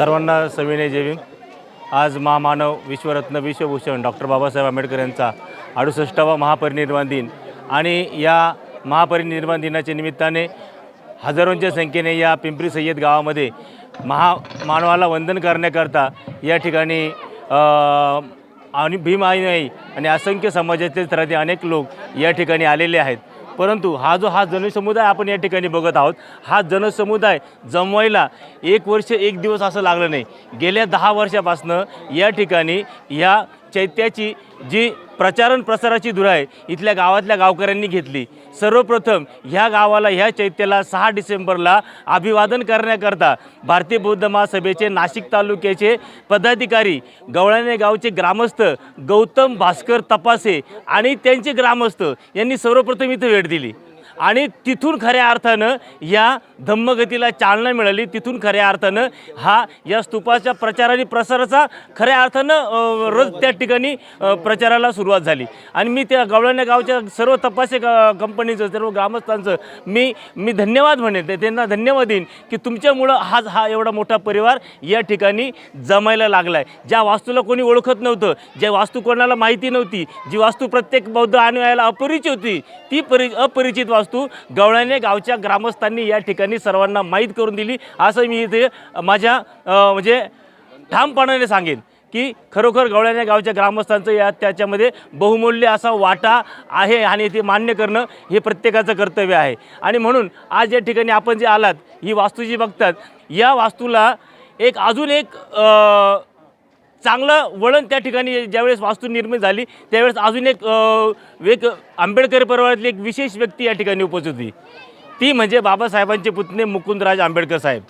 सर्वांना सविनय जेवी आज महामानव विश्वरत्न विश्वभूषण डॉक्टर बाबासाहेब आंबेडकर यांचा अडुसष्टावा महापरिनिर्वाण दिन आणि या महापरिनिर्वाण दिनाच्या निमित्ताने हजारोंच्या संख्येने या पिंपरी सय्यद गावामध्ये महा मानवाला वंदन करण्याकरता या ठिकाणी आणि भीम आई आणि असंख्य समाजातील तराते अनेक लोक या ठिकाणी आलेले आहेत. परंतु हा जो हा जनसमुदाय आपण या ठिकाणी बघत आहोत हा जनसमुदाय जमवायला एक वर्ष एक दिवस असं लागलं नाही. गेल्या दहा वर्षापासनं या ठिकाणी या चैत्याची जी प्रचारण प्रसाराची धुरा आहे इथल्या गावातल्या गावकऱ्यांनी घेतली. सर्वप्रथम ह्या गावाला ह्या चैत्याला सहा डिसेंबरला अभिवादन करण्याकरता भारतीय बौद्ध महासभेचे नाशिक तालुक्याचे पदाधिकारी गवळाने गावचे ग्रामस्थ गौतम भास्कर तपासे आणि त्यांचे ग्रामस्थ यांनी सर्वप्रथम इथं भेट दिली. आणि तिथून खऱ्या अर्थानं या धम्मगतीला चालना मिळाली. तिथून खऱ्या अर्थानं हा या स्तूपाच्या प्रचार आणि प्रसाराचा खऱ्या अर्थानं रोज त्या ठिकाणी प्रचाराला सुरुवात झाली. आणि मी त्या गवळण्या गावच्या सर्व तपासे क- कंपनीचं सर्व ग्रामस्थांचं मी मी धन्यवाद म्हणेन. ते- त्यांना धन्यवाद देईन की तुमच्यामुळं हाच हा एवढा मोठा परिवार या ठिकाणी जमायला लागला आहे ज्या वास्तूला कोणी ओळखत नव्हतं ज्या वास्तू कोणाला माहिती नव्हती जी वास्तू प्रत्येक बौद्ध अनुयायाला अपरिचित होती ती परि अपरिचित वास्तू गवळाने गावच्या ग्रामस्थांनी या ठिकाणी सर्वांना माहीत करून दिली. असं मी इथे माझ्या म्हणजे ठामपणाने सांगेन की खरोखर गवळ्याने गावच्या ग्रामस्थांचं या त्याच्यामध्ये बहुमूल्य असा वाटा आहे आणि ते मान्य करणं हे प्रत्येकाचं कर्तव्य आहे. आणि म्हणून आज या ठिकाणी आपण जे आलात ही वास्तू जी बघतात या वास्तूला एक अजून एक चांगलं वळण त्या ठिकाणी ज्यावेळेस वास्तू निर्मित झाली त्यावेळेस अजून एक एक आंबेडकर परिवारातली एक विशेष व्यक्ती या ठिकाणी उपस्थित होती. ती म्हणजे बाबासाहेबांचे पुतणे मुकुंदराज आंबेडकर साहेब.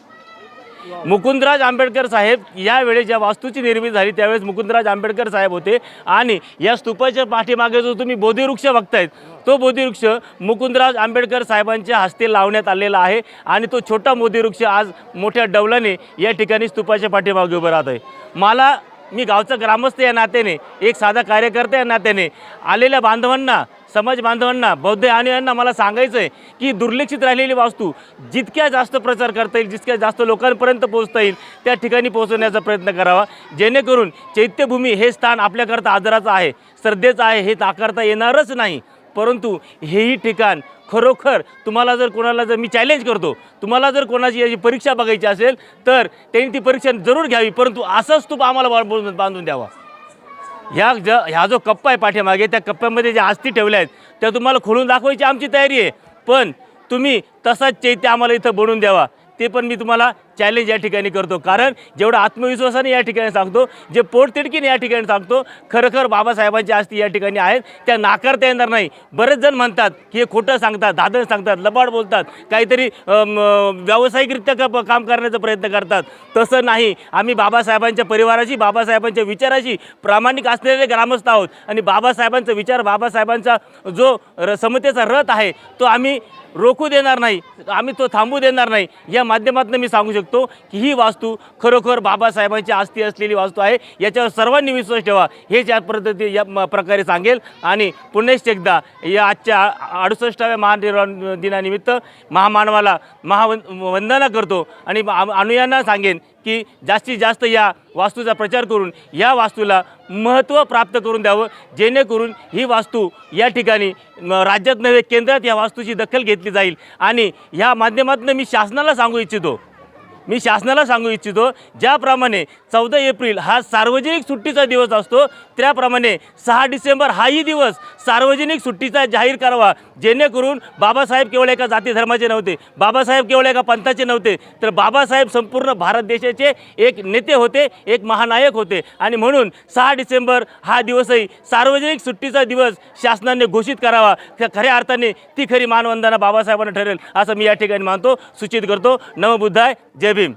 मुकुंदराज आंबेडकर साहेब यावेळी ज्या वास्तूची निर्मिती झाली त्यावेळेस मुकुंदराज आंबेडकर साहेब होते आणि या स्तूपाच्या पाठीमागे जो तुम्ही बोधिवृक्ष बघतायत तो बोधिवृक्ष मुकुंदराज आंबेडकर साहेबांच्या हस्ते लावण्यात आलेला आहे आणि तो छोटा बोधिवृक्ष आज मोठ्या डवलाने या ठिकाणी स्तूपाच्या पाठीमागे उभं राहत आहे मला मी गावचा ग्रामस्थ या नात्याने एक साधा कार्यकर्ता या नात्याने. आलेल्या बांधवांना समाज बांधवांना बौद्ध आणि यांना मला सांगायचं आहे की दुर्लक्षित राहिलेली वास्तू जितक्या जास्त प्रचार करता येईल जितक्या जास्त लोकांपर्यंत पोहोचता येईल त्या ठिकाणी पोहोचवण्याचा प्रयत्न करावा. जेणेकरून चैत्यभूमी हे स्थान आपल्याकरता आदराचं आहे श्रद्धेचं आहे हे नाकारता येणारच नाही. परंतु हेही ठिकाण खरोखर तुम्हाला जर कोणाला जर मी चॅलेंज करतो तुम्हाला जर कोणाची याची परीक्षा बघायची असेल तर त्यांनी ती परीक्षा जरूर घ्यावी परंतु असाच तूप आम्हाला बांधून बांधून द्यावा. ह्या ज ह्या जो कप्पा आहे पाठीमागे त्या कप्प्यामध्ये ज्या आस्ती ठेवल्या आहेत त्या तुम्हाला खोलून दाखवायची आमची तयारी आहे. पण तुम्ही तसाच चैत्य आम्हाला इथं बनवून द्यावा. ते पण मी तुम्हाला चॅलेंज या ठिकाणी करतो. कारण जेवढं आत्मविश्वासाने या ठिकाणी सांगतो जे पोटतिडकीने या ठिकाणी सांगतो खरोखर बाबासाहेबांची आस्ती या ठिकाणी आहेत. त्या नाकारता येणार नाही. बरेच जण म्हणतात की हे खोटं सांगतात दादन सांगतात लबाड बोलतात काहीतरी व्यावसायिकरित्या क काम करण्याचा प्रयत्न करतात. तसं नाही. आम्ही बाबासाहेबांच्या परिवाराशी बाबासाहेबांच्या विचाराशी प्रामाणिक असलेले ग्रामस्थ आहोत. आणि बाबासाहेबांचा विचार बाबासाहेबांचा जो र समतेचा रथ आहे तो आम्ही रोखू देणार नाही. आम्ही तो थांबू देणार नाही. या माध्यमातून मी सांगू शकतो. की ही वास्तू खरोखर बाबासाहेबांची आस्ती असलेली वास्तू आहे. याच्यावर सर्वांनी विश्वास ठेवा. हेच या पद्धती या म- प्रकारे सांगेल. आणि पुन्हा एकदा या आजच्या अडुसष्टाव्या महानिर्वाण दिनानिमित्त महामानवाला महावंदना करतो. आणि आ- अनुयांना सांगेन की जास्तीत जास्त या वास्तूचा प्रचार करून या वास्तूला महत्त्व प्राप्त करून द्यावं. जेणेकरून ही वास्तू या ठिकाणी राज्यात नव्हे केंद्रात या वास्तूची दखल घेतली जाईल. आणि ह्या माध्यमातून मी शासनाला सांगू इच्छितो. मी शासनाला सांगू इच्छितो ज्याप्रमाणे चौदा एप्रिल हा सार्वजनिक सुट्टीचा दिवस असतो त्याप्रमाणे सहा डिसेंबर हाही दिवस सार्वजनिक सुट्टीचा जाहीर करावा जेणेकरून बाबासाहेब केवळ एका जाती धर्माचे नव्हते बाबासाहेब केवळ एका पंथाचे नव्हते तर बाबासाहेब संपूर्ण भारत देशाचे एक नेते होते एक महानायक होते. आणि म्हणून सहा डिसेंबर हा दिवसही सार्वजनिक सुट्टीचा दिवस शासनाने घोषित करावा. त्या खऱ्या अर्थाने ती खरी मानवंदना बाबासाहेबांना ठरेल असं मी या ठिकाणी मानतो सूचित करतो. नवबुद्धाय जय भीम